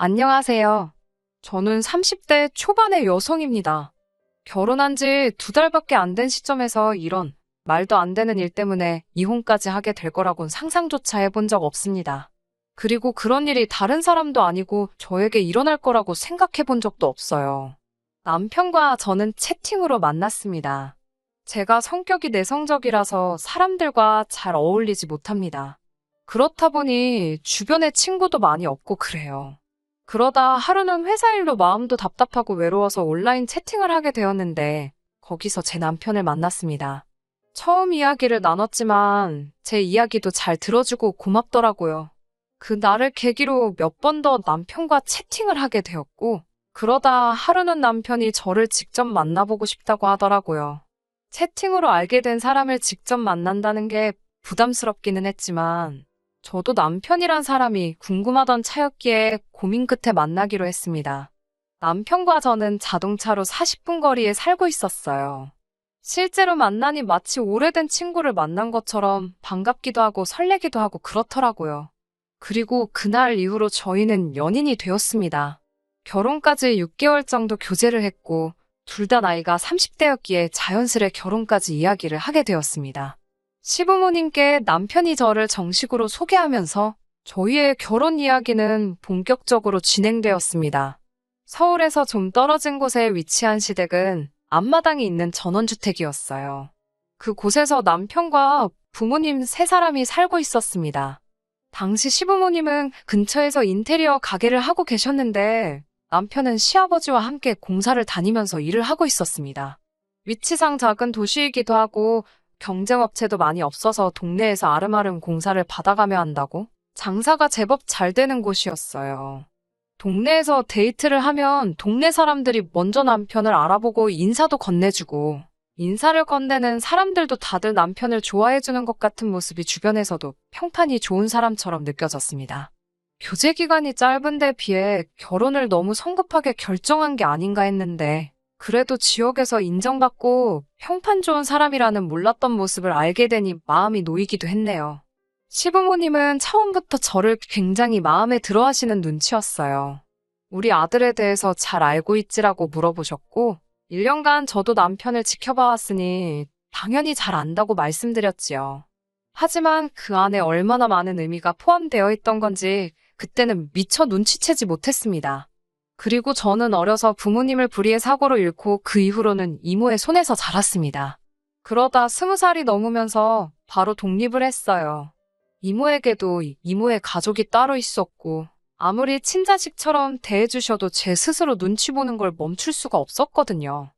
안녕하세요. 저는 30대 초반의 여성입니다. 결혼한 지 두 달밖에 안 된 시점에서 이런 말도 안 되는 일 때문에 이혼까지 하게 될 거라곤 상상조차 해본 적 없습니다. 그리고 그런 일이 다른 사람도 아니고 저에게 일어날 거라고 생각해 본 적도 없어요. 남편과 저는 채팅으로 만났습니다. 제가 성격이 내성적이라서 사람들과 잘 어울리지 못합니다. 그렇다 보니 주변에 친구도 많이 없고 그래요. 그러다 하루는 회사 일로 마음도 답답하고 외로워서 온라인 채팅을 하게 되었는데 거기서 제 남편을 만났습니다. 처음 이야기를 나눴지만 제 이야기도 잘 들어주고 고맙더라고요. 그 날을 계기로 몇 번 더 남편과 채팅을 하게 되었고 그러다 하루는 남편이 저를 직접 만나보고 싶다고 하더라고요. 채팅으로 알게 된 사람을 직접 만난다는 게 부담스럽기는 했지만 저도 남편이란 사람이 궁금하던 차였기에 고민 끝에 만나기로 했습니다. 남편과 저는 자동차로 40분 거리에 살고 있었어요. 실제로 만나니 마치 오래된 친구를 만난 것처럼 반갑기도 하고 설레기도 하고 그렇더라고요. 그리고 그날 이후로 저희는 연인이 되었습니다. 결혼까지 6개월 정도 교제를 했고 둘 다 나이가 30대였기에 자연스레 결혼까지 이야기를 하게 되었습니다. 시부모님께 남편이 저를 정식으로 소개하면서 저희의 결혼 이야기는 본격적으로 진행되었습니다. 서울에서 좀 떨어진 곳에 위치한 시댁은 앞마당이 있는 전원주택이었어요. 그곳에서 남편과 부모님 세 사람이 살고 있었습니다. 당시 시부모님은 근처에서 인테리어 가게를 하고 계셨는데 남편은 시아버지와 함께 공사를 다니면서 일을 하고 있었습니다. 위치상 작은 도시이기도 하고 경쟁업체도 많이 없어서 동네에서 아름아름 공사를 받아가며 한다고 장사가 제법 잘 되는 곳이었어요. 동네에서 데이트를 하면 동네 사람들이 먼저 남편을 알아보고 인사도 건네주고 인사를 건네는 사람들도 다들 남편을 좋아해주는 것 같은 모습이 주변에서도 평판이 좋은 사람처럼 느껴졌습니다. 교제 기간이 짧은 데 비해 결혼을 너무 성급하게 결정한 게 아닌가 했는데 그래도 지역에서 인정받고 평판 좋은 사람이라는 몰랐던 모습을 알게 되니 마음이 놓이기도 했네요. 시부모님은 처음부터 저를 굉장히 마음에 들어 하시는 눈치였어요. 우리 아들에 대해서 잘 알고 있지라고 물어보셨고, 1년간 저도 남편을 지켜봐 왔으니 당연히 잘 안다고 말씀드렸지요. 하지만 그 안에 얼마나 많은 의미가 포함되어 있던 건지 그때는 미처 눈치채지 못했습니다. 그리고 저는 어려서 부모님을 불의의 사고로 잃고 그 이후로는 이모의 손에서 자랐습니다. 그러다 스무 살이 넘으면서 바로 독립을 했어요. 이모에게도 이모의 가족이 따로 있었고, 아무리 친자식처럼 대해주셔도 제 스스로 눈치 보는 걸 멈출 수가 없었거든요.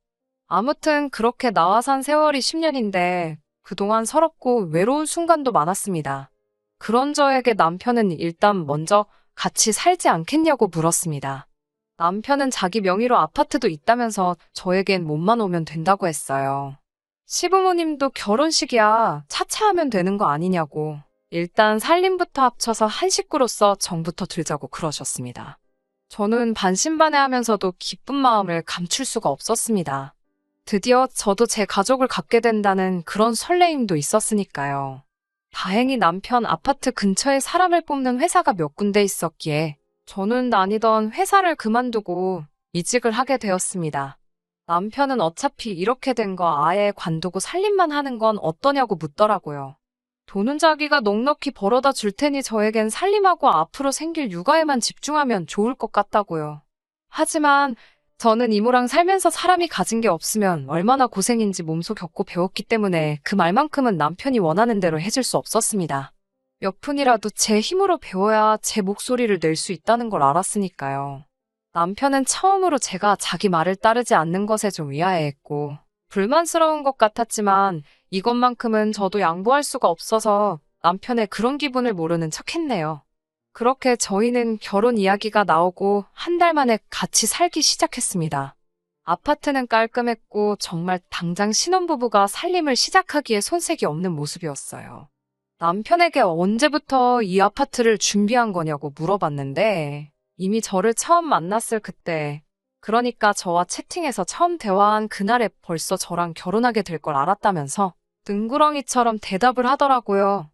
아무튼 그렇게 나와 산 세월이 10년인데, 그동안 서럽고 외로운 순간도 많았습니다. 그런 저에게 남편은 일단 먼저 같이 살지 않겠냐고 물었습니다. 남편은 자기 명의로 아파트도 있다면서 저에겐 몸만 오면 된다고 했어요. 시부모님도 결혼식이야 차차하면 되는 거 아니냐고. 일단 살림부터 합쳐서 한 식구로서 정부터 들자고 그러셨습니다. 저는 반신반의하면서도 기쁜 마음을 감출 수가 없었습니다. 드디어 저도 제 가족을 갖게 된다는 그런 설레임도 있었으니까요. 다행히 남편 아파트 근처에 사람을 뽑는 회사가 몇 군데 있었기에 저는 다니던 회사를 그만두고 이직을 하게 되었습니다. 남편은 어차피 이렇게 된 거 아예 관두고 살림만 하는 건 어떠냐고 묻더라고요. 돈은 자기가 넉넉히 벌어다 줄 테니 저에겐 살림하고 앞으로 생길 육아에만 집중하면 좋을 것 같다고요. 하지만 저는 이모랑 살면서 사람이 가진 게 없으면 얼마나 고생인지 몸소 겪고 배웠기 때문에 그 말만큼은 남편이 원하는 대로 해줄 수 없었습니다. 몇 푼이라도 제 힘으로 배워야 제 목소리를 낼 수 있다는 걸 알았으니까요. 남편은 처음으로 제가 자기 말을 따르지 않는 것에 좀 의아해했고 불만스러운 것 같았지만 이것만큼은 저도 양보할 수가 없어서 남편의 그런 기분을 모르는 척 했네요. 그렇게 저희는 결혼 이야기가 나오고 한 달 만에 같이 살기 시작했습니다. 아파트는 깔끔했고 정말 당장 신혼부부가 살림을 시작하기에 손색이 없는 모습이었어요. 남편에게 언제부터 이 아파트를 준비한 거냐고 물어봤는데 이미 저를 처음 만났을 그때 그러니까 저와 채팅에서 처음 대화한 그날에 벌써 저랑 결혼하게 될 걸 알았다면서 능구렁이처럼 대답을 하더라고요.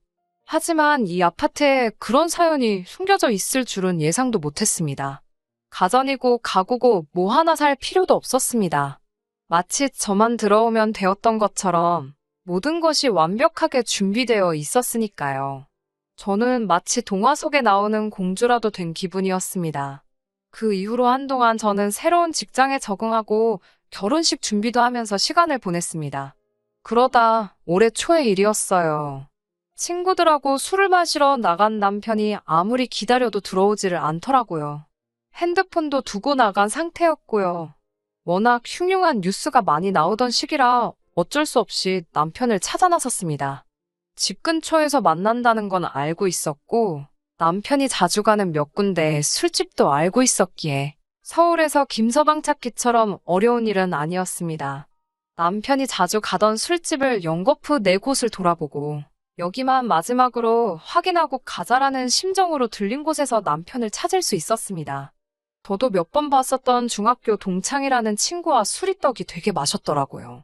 하지만 이 아파트에 그런 사연이 숨겨져 있을 줄은 예상도 못했습니다. 가전이고 가구고 뭐 하나 살 필요도 없었습니다. 마치 저만 들어오면 되었던 것처럼 모든 것이 완벽하게 준비되어 있었으니까요. 저는 마치 동화 속에 나오는 공주라도 된 기분이었습니다. 그 이후로 한동안 저는 새로운 직장에 적응하고 결혼식 준비도 하면서 시간을 보냈습니다. 그러다 올해 초의 일이었어요. 친구들하고 술을 마시러 나간 남편이 아무리 기다려도 들어오지를 않더라고요. 핸드폰도 두고 나간 상태였고요. 워낙 흉흉한 뉴스가 많이 나오던 시기라 어쩔 수 없이 남편을 찾아 나섰습니다. 집 근처에서 만난다는 건 알고 있었고, 남편이 자주 가는 몇 군데 술집도 알고 있었기에 서울에서 김서방 찾기처럼 어려운 일은 아니었습니다. 남편이 자주 가던 술집을 연거푸 네 곳을 돌아보고 여기만 마지막으로 확인하고 가자라는 심정으로 들린 곳에서 남편을 찾을 수 있었습니다. 저도 몇 번 봤었던 중학교 동창이라는 친구와 술이 떡이 되게 마셨더라고요.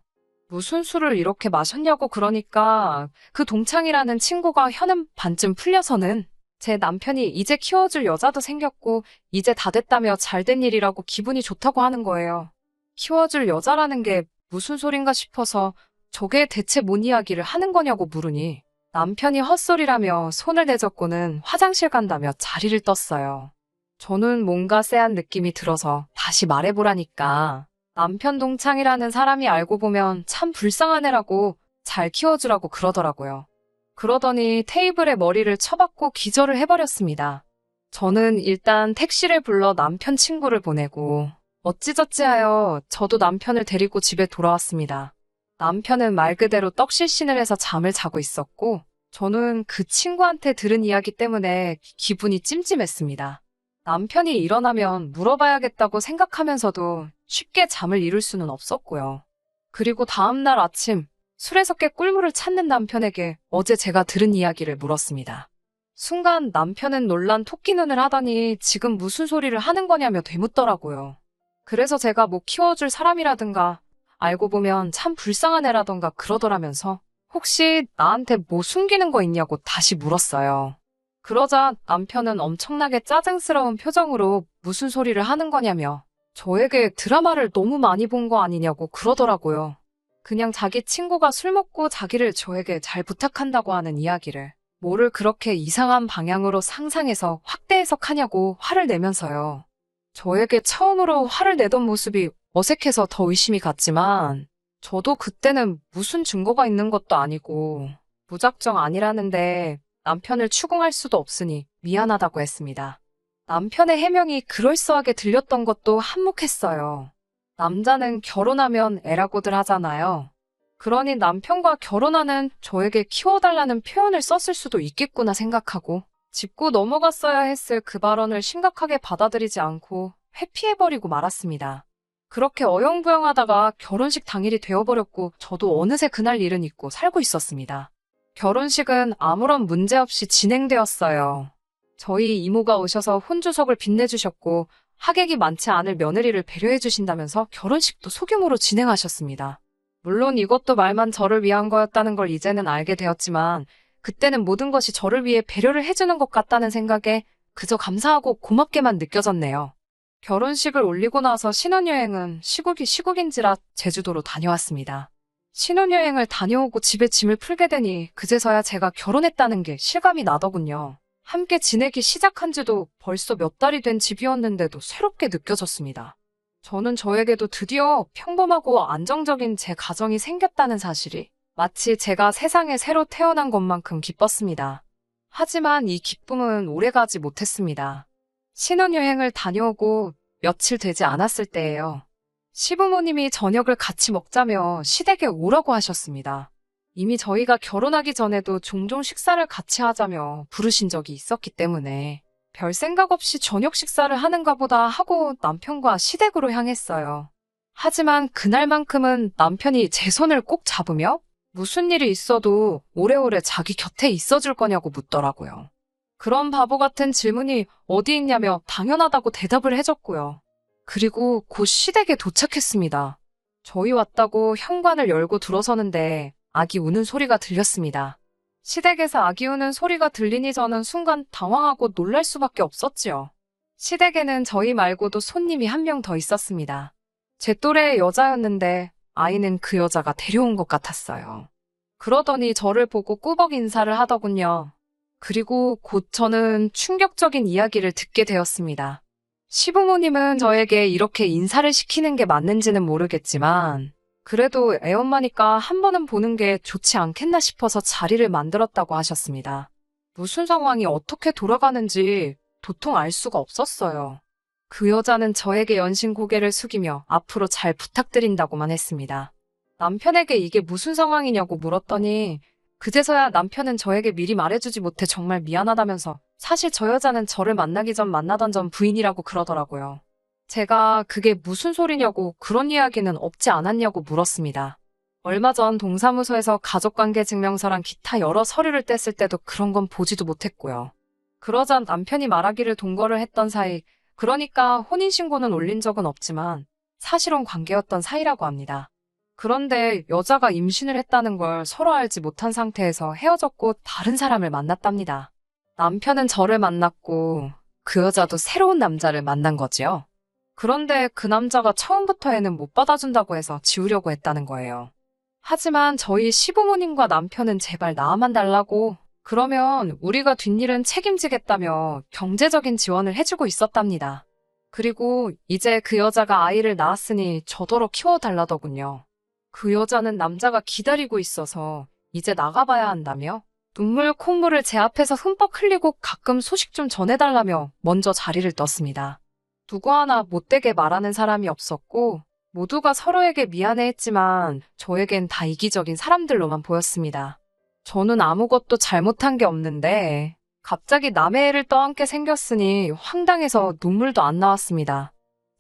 무슨 술을 이렇게 마셨냐고 그러니까 그 동창이라는 친구가 혀는 반쯤 풀려서는 제 남편이 이제 키워줄 여자도 생겼고 이제 다 됐다며 잘 된 일이라고 기분이 좋다고 하는 거예요. 키워줄 여자라는 게 무슨 소린가 싶어서 저게 대체 뭔 이야기를 하는 거냐고 물으니 남편이 헛소리라며 손을 내젓고는 화장실 간다며 자리를 떴어요. 저는 뭔가 쎄한 느낌이 들어서 다시 말해보라니까 남편 동창이라는 사람이 알고 보면 참 불쌍한 애라고 잘 키워주라고 그러더라고요. 그러더니 테이블에 머리를 쳐박고 기절을 해버렸습니다. 저는 일단 택시를 불러 남편 친구를 보내고 어찌저찌 하여 저도 남편을 데리고 집에 돌아왔습니다. 남편은 말 그대로 떡실신을 해서 잠을 자고 있었고 저는 그 친구한테 들은 이야기 때문에 기분이 찜찜했습니다. 남편이 일어나면 물어봐야겠다고 생각하면서도 쉽게 잠을 이룰 수는 없었고요. 그리고 다음날 아침 술에서 깨 꿀물을 찾는 남편에게 어제 제가 들은 이야기를 물었습니다. 순간 남편은 놀란 토끼 눈을 하더니 지금 무슨 소리를 하는 거냐며 되묻더라고요. 그래서 제가 뭐 키워줄 사람이라든가 알고 보면 참 불쌍한 애라던가 그러더라면서 혹시 나한테 뭐 숨기는 거 있냐고 다시 물었어요. 그러자 남편은 엄청나게 짜증스러운 표정으로 무슨 소리를 하는 거냐며 저에게 드라마를 너무 많이 본 거 아니냐고 그러더라고요. 그냥 자기 친구가 술 먹고 자기를 저에게 잘 부탁한다고 하는 이야기를 뭐를 그렇게 이상한 방향으로 상상해서 확대 해석하냐고 화를 내면서요. 저에게 처음으로 화를 내던 모습이 어색해서 더 의심이 갔지만 저도 그때는 무슨 증거가 있는 것도 아니고 무작정 아니라는데 남편을 추궁할 수도 없으니 미안하다고 했습니다. 남편의 해명이 그럴싸하게 들렸던 것도 한몫했어요. 남자는 결혼하면 애라고들 하잖아요. 그러니 남편과 결혼하는 저에게 키워달라는 표현을 썼을 수도 있겠구나 생각하고 짚고 넘어갔어야 했을 그 발언을 심각하게 받아들이지 않고 회피해버리고 말았습니다. 그렇게 어영부영하다가 결혼식 당일이 되어버렸고 저도 어느새 그날 일은 잊고 살고 있었습니다. 결혼식은 아무런 문제 없이 진행되었어요. 저희 이모가 오셔서 혼주석을 빛내주셨고 하객이 많지 않을 며느리를 배려해 주신다면서 결혼식도 소규모로 진행하셨습니다. 물론 이것도 말만 저를 위한 거였다는 걸 이제는 알게 되었지만 그때는 모든 것이 저를 위해 배려를 해주는 것 같다는 생각에 그저 감사하고 고맙게만 느껴졌네요. 결혼식을 올리고 나서 신혼여행은 시국이 시국인지라 제주도로 다녀왔습니다. 신혼여행을 다녀오고 집에 짐을 풀게 되니 그제서야 제가 결혼했다는 게 실감이 나더군요. 함께 지내기 시작한 지도 벌써 몇 달이 된 집이었는데도 새롭게 느껴졌습니다. 저는 저에게도 드디어 평범하고 안정적인 제 가정이 생겼다는 사실이 마치 제가 세상에 새로 태어난 것만큼 기뻤습니다. 하지만 이 기쁨은 오래가지 못했습니다. 신혼여행을 다녀오고 며칠 되지 않았을 때예요. 시부모님이 저녁을 같이 먹자며 시댁에 오라고 하셨습니다. 이미 저희가 결혼하기 전에도 종종 식사를 같이 하자며 부르신 적이 있었기 때문에 별 생각 없이 저녁 식사를 하는가 보다 하고 남편과 시댁으로 향했어요. 하지만 그날만큼은 남편이 제 손을 꼭 잡으며 무슨 일이 있어도 오래오래 자기 곁에 있어줄 거냐고 묻더라고요. 그런 바보 같은 질문이 어디 있냐며 당연하다고 대답을 해줬고요. 그리고 곧 시댁에 도착했습니다. 저희 왔다고 현관을 열고 들어서는데 아기 우는 소리가 들렸습니다. 시댁에서 아기 우는 소리가 들리니 저는 순간 당황하고 놀랄 수밖에 없었지요. 시댁에는 저희 말고도 손님이 한 명 더 있었습니다. 제 또래의 여자였는데 아이는 그 여자가 데려온 것 같았어요. 그러더니 저를 보고 꾸벅 인사를 하더군요. 그리고 곧 저는 충격적인 이야기를 듣게 되었습니다. 시부모님은 저에게 이렇게 인사를 시키는 게 맞는지는 모르겠지만, 그래도 애엄마니까 한 번은 보는 게 좋지 않겠나 싶어서 자리를 만들었다고 하셨습니다. 무슨 상황이 어떻게 돌아가는지 도통 알 수가 없었어요. 그 여자는 저에게 연신 고개를 숙이며 앞으로 잘 부탁드린다고만 했습니다. 남편에게 이게 무슨 상황이냐고 물었더니 그제서야 남편은 저에게 미리 말해주지 못해 정말 미안하다면서 사실 저 여자는 저를 만나기 전 만나던 전 부인이라고 그러더라고요. 제가 그게 무슨 소리냐고 그런 이야기는 없지 않았냐고 물었습니다. 얼마 전 동사무소에서 가족관계 증명서랑 기타 여러 서류를 뗐을 때도 그런 건 보지도 못했고요. 그러자 남편이 말하기를 동거를 했던 사이, 그러니까 혼인신고는 올린 적은 없지만 사실혼 관계였던 사이라고 합니다. 그런데 여자가 임신을 했다는 걸 서로 알지 못한 상태에서 헤어졌고 다른 사람을 만났답니다. 남편은 저를 만났고 그 여자도 새로운 남자를 만난 거지요. 그런데 그 남자가 처음부터 애는 못 받아준다고 해서 지우려고 했다는 거예요. 하지만 저희 시부모님과 남편은 제발 낳아만 달라고 그러면 우리가 뒷일은 책임지겠다며 경제적인 지원을 해주고 있었답니다. 그리고 이제 그 여자가 아이를 낳았으니 저더러 키워달라더군요. 그 여자는 남자가 기다리고 있어서 이제 나가봐야 한다며 눈물 콧물을 제 앞에서 흠뻑 흘리고 가끔 소식 좀 전해달라며 먼저 자리를 떴습니다. 누구 하나 못되게 말하는 사람이 없었고 모두가 서로에게 미안해했지만 저에겐 다 이기적인 사람들로만 보였습니다. 저는 아무것도 잘못한 게 없는데 갑자기 남의 애를 떠안게 생겼으니 황당해서 눈물도 안 나왔습니다.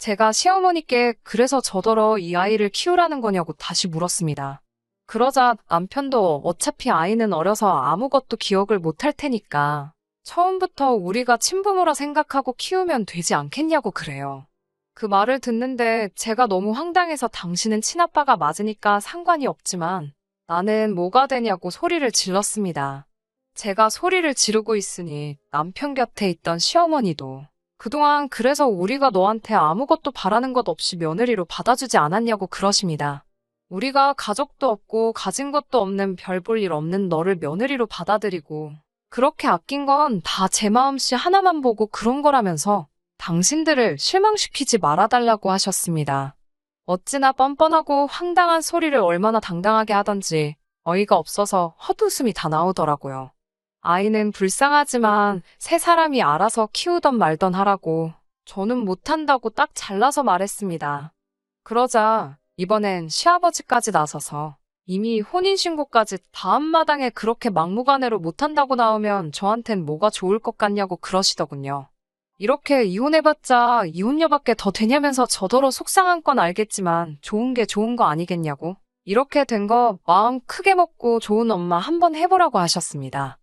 제가 시어머니께 그래서 저더러 이 아이를 키우라는 거냐고 다시 물었습니다. 그러자 남편도 어차피 아이는 어려서 아무것도 기억을 못할 테니까 처음부터 우리가 친부모라 생각하고 키우면 되지 않겠냐고 그래요. 그 말을 듣는데 제가 너무 황당해서 당신은 친아빠가 맞으니까 상관이 없지만 나는 뭐가 되냐고 소리를 질렀습니다. 제가 소리를 지르고 있으니 남편 곁에 있던 시어머니도 그동안 그래서 우리가 너한테 아무것도 바라는 것 없이 며느리로 받아주지 않았냐고 그러십니다. 우리가 가족도 없고 가진 것도 없는 별 볼 일 없는 너를 며느리로 받아들이고 그렇게 아낀 건 다 제 마음씨 하나만 보고 그런 거라면서 당신들을 실망시키지 말아달라고 하셨습니다. 어찌나 뻔뻔하고 황당한 소리를 얼마나 당당하게 하던지 어이가 없어서 헛웃음이 다 나오더라고요. 아이는 불쌍하지만 세 사람이 알아서 키우던 말던 하라고 저는 못한다고 딱 잘라서 말했습니다. 그러자 이번엔 시아버지까지 나서서 이미 혼인신고까지 다음 마당에 그렇게 막무가내로 못한다고 나오면 저한텐 뭐가 좋을 것 같냐고 그러시더군요. 이렇게 이혼해봤자 이혼녀밖에 더 되냐면서 저더러 속상한 건 알겠지만 좋은 게 좋은 거 아니겠냐고. 이렇게 된 거 마음 크게 먹고 좋은 엄마 한번 해보라고 하셨습니다.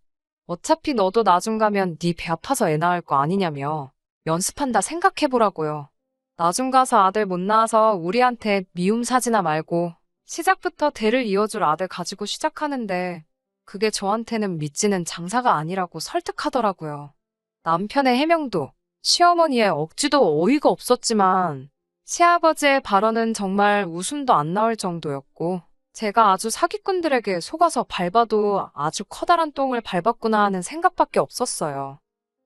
어차피 너도 나중 가면 네 배 아파서 애 낳을 거 아니냐며 연습한다 생각해보라고요. 나중 가서 아들 못 낳아서 우리한테 미움 사지나 말고 시작부터 대를 이어줄 아들 가지고 시작하는데 그게 저한테는 믿지는 장사가 아니라고 설득하더라고요. 남편의 해명도 시어머니의 억지도 어이가 없었지만 시아버지의 발언은 정말 웃음도 안 나올 정도였고 제가 아주 사기꾼들에게 속아서 밟아도 아주 커다란 똥을 밟았구나 하는 생각밖에 없었어요.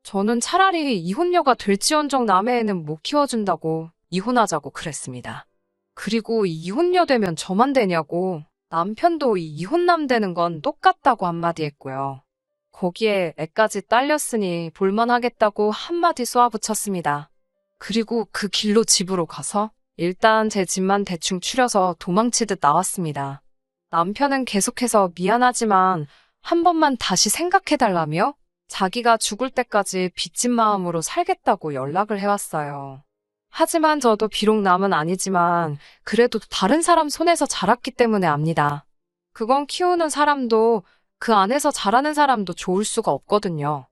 저는 차라리 이혼녀가 될지언정 남의 애는 못 키워준다고 이혼하자고 그랬습니다. 그리고 이혼녀 되면 저만 되냐고 남편도 이혼남 되는 건 똑같다고 한마디 했고요. 거기에 애까지 딸렸으니 볼만하겠다고 한마디 쏘아붙였습니다. 그리고 그 길로 집으로 가서 일단 제 집만 대충 추려서 도망치듯 나왔습니다. 남편은 계속해서 미안하지만 한 번만 다시 생각해달라며 자기가 죽을 때까지 빚진 마음으로 살겠다고 연락을 해왔어요. 하지만 저도 비록 남은 아니지만 그래도 다른 사람 손에서 자랐기 때문에 압니다. 그건 키우는 사람도 그 안에서 자라는 사람도 좋을 수가 없거든요.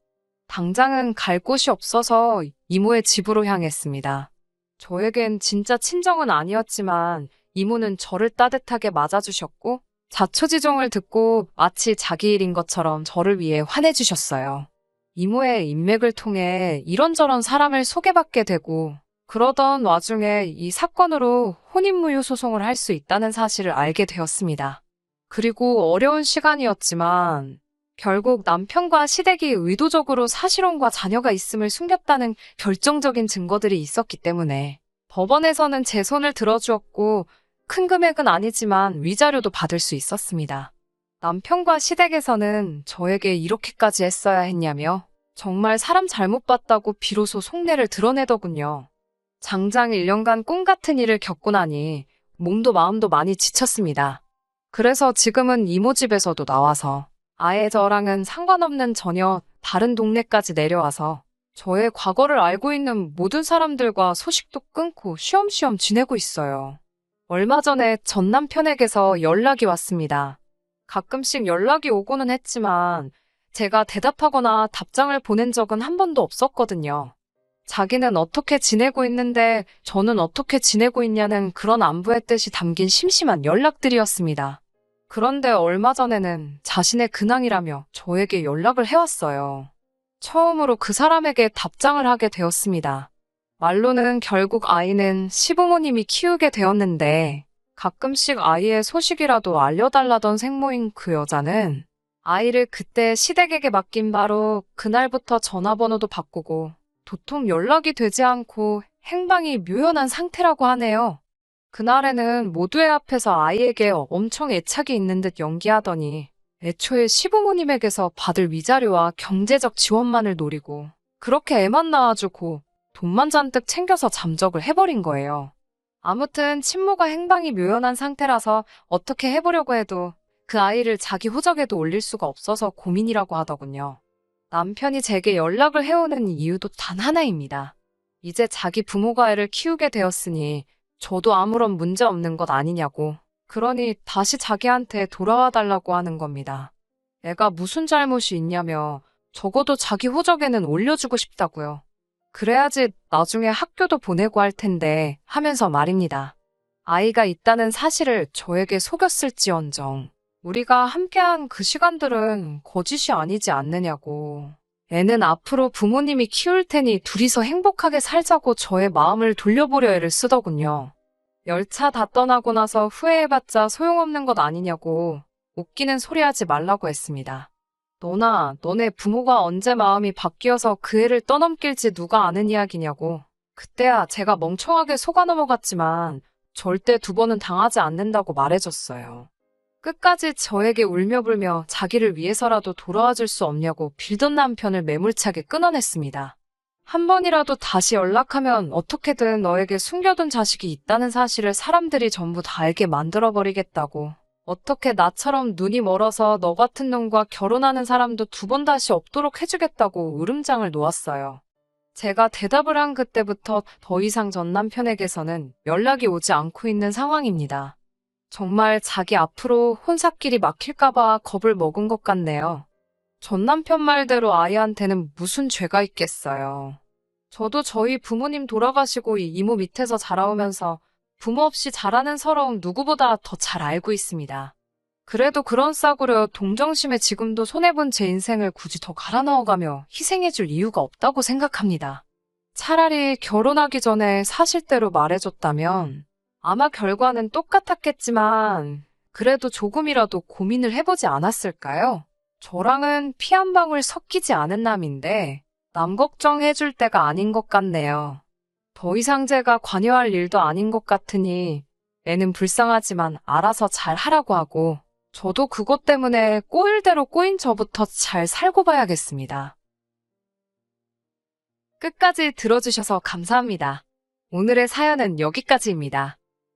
당장은 갈 곳이 없어서 이모의 집으로 향했습니다. 저에겐 진짜 친정은 아니었지만 이모는 저를 따뜻하게 맞아주셨고 자초지종을 듣고 마치 자기 일인 것처럼 저를 위해 화내주셨어요. 이모의 인맥을 통해 이런저런 사람을 소개받게 되고 그러던 와중에 이 사건으로 혼인무효 소송을 할 수 있다는 사실을 알게 되었습니다. 그리고 어려운 시간이었지만 결국 남편과 시댁이 의도적으로 사실혼과 자녀가 있음을 숨겼다는 결정적인 증거들이 있었기 때문에 법원에서는 제 손을 들어주었고 큰 금액은 아니지만 위자료도 받을 수 있었습니다. 남편과 시댁에서는 저에게 이렇게까지 했어야 했냐며 정말 사람 잘못 봤다고 비로소 속내를 드러내더군요. 장장 1년간 꿈 같은 일을 겪고 나니 몸도 마음도 많이 지쳤습니다. 그래서 지금은 이모 집에서도 나와서 아예 저랑은 상관없는 전혀 다른 동네까지 내려와서 저의 과거를 알고 있는 모든 사람들과 소식도 끊고 쉬엄쉬엄 지내고 있어요. 얼마 전에 전 남편에게서 연락이 왔습니다. 가끔씩 연락이 오고는 했지만 제가 대답하거나 답장을 보낸 적은 한 번도 없었거든요. 자기는 어떻게 지내고 있는데 저는 어떻게 지내고 있냐는 그런 안부의 뜻이 담긴 심심한 연락들이었습니다. 그런데 얼마 전에는 자신의 근황이라며 저에게 연락을 해왔어요. 처음으로 그 사람에게 답장을 하게 되었습니다. 말로는 결국 아이는 시부모님이 키우게 되었는데 가끔씩 아이의 소식이라도 알려달라던 생모인 그 여자는 아이를 그때 시댁에게 맡긴 바로 그날부터 전화번호도 바꾸고 도통 연락이 되지 않고 행방이 묘연한 상태라고 하네요. 그날에는 모두의 앞에서 아이에게 엄청 애착이 있는 듯 연기하더니 애초에 시부모님에게서 받을 위자료와 경제적 지원만을 노리고 그렇게 애만 낳아주고 돈만 잔뜩 챙겨서 잠적을 해버린 거예요. 아무튼 친모가 행방이 묘연한 상태라서 어떻게 해보려고 해도 그 아이를 자기 호적에도 올릴 수가 없어서 고민이라고 하더군요. 남편이 제게 연락을 해오는 이유도 단 하나입니다. 이제 자기 부모가 애를 키우게 되었으니 저도 아무런 문제 없는 것 아니냐고. 그러니 다시 자기한테 돌아와 달라고 하는 겁니다. 애가 무슨 잘못이 있냐며 적어도 자기 호적에는 올려주고 싶다고요. 그래야지 나중에 학교도 보내고 할 텐데 하면서 말입니다. 아이가 있다는 사실을 저에게 속였을지언정 우리가 함께한 그 시간들은 거짓이 아니지 않느냐고. 애는 앞으로 부모님이 키울 테니 둘이서 행복하게 살자고 저의 마음을 돌려보려 애를 쓰더군요. 열차 다 떠나고 나서 후회해봤자 소용없는 것 아니냐고 웃기는 소리 하지 말라고 했습니다. 너나 너네 부모가 언제 마음이 바뀌어서 그 애를 떠넘길지 누가 아는 이야기냐고. 그때야 제가 멍청하게 속아 넘어갔지만 절대 두 번은 당하지 않는다고 말해줬어요. 끝까지 저에게 울며불며 자기를 위해서라도 돌아와 줄 수 없냐고 빌던 남편을 매몰차게 끊어냈습니다. 한 번이라도 다시 연락하면 어떻게든 너에게 숨겨둔 자식이 있다는 사실을 사람들이 전부 다 알게 만들어버리겠다고. 어떻게 나처럼 눈이 멀어서 너 같은 놈과 결혼하는 사람도 두 번 다시 없도록 해주겠다고 으름장을 놓았어요. 제가 대답을 한 그때부터 더 이상 전 남편에게서는 연락이 오지 않고 있는 상황입니다. 정말 자기 앞으로 혼사길이 막힐까봐 겁을 먹은 것 같네요. 전 남편 말대로 아이한테는 무슨 죄가 있겠어요. 저도 저희 부모님 돌아가시고 이 이모 밑에서 자라오면서 부모 없이 자라는 서러움 누구보다 더 잘 알고 있습니다. 그래도 그런 싸구려 동정심에 지금도 손해본 제 인생을 굳이 더 갈아 넣어가며 희생해줄 이유가 없다고 생각합니다. 차라리 결혼하기 전에 사실대로 말해줬다면 아마 결과는 똑같았겠지만 그래도 조금이라도 고민을 해보지 않았을까요? 저랑은 피 한 방울 섞이지 않은 남인데 남 걱정해줄 때가 아닌 것 같네요. 더 이상 제가 관여할 일도 아닌 것 같으니 애는 불쌍하지만 알아서 잘 하라고 하고 저도 그것 때문에 꼬일 대로 꼬인 저부터 잘 살고 봐야겠습니다. 끝까지 들어주셔서 감사합니다. 오늘의 사연은 여기까지입니다.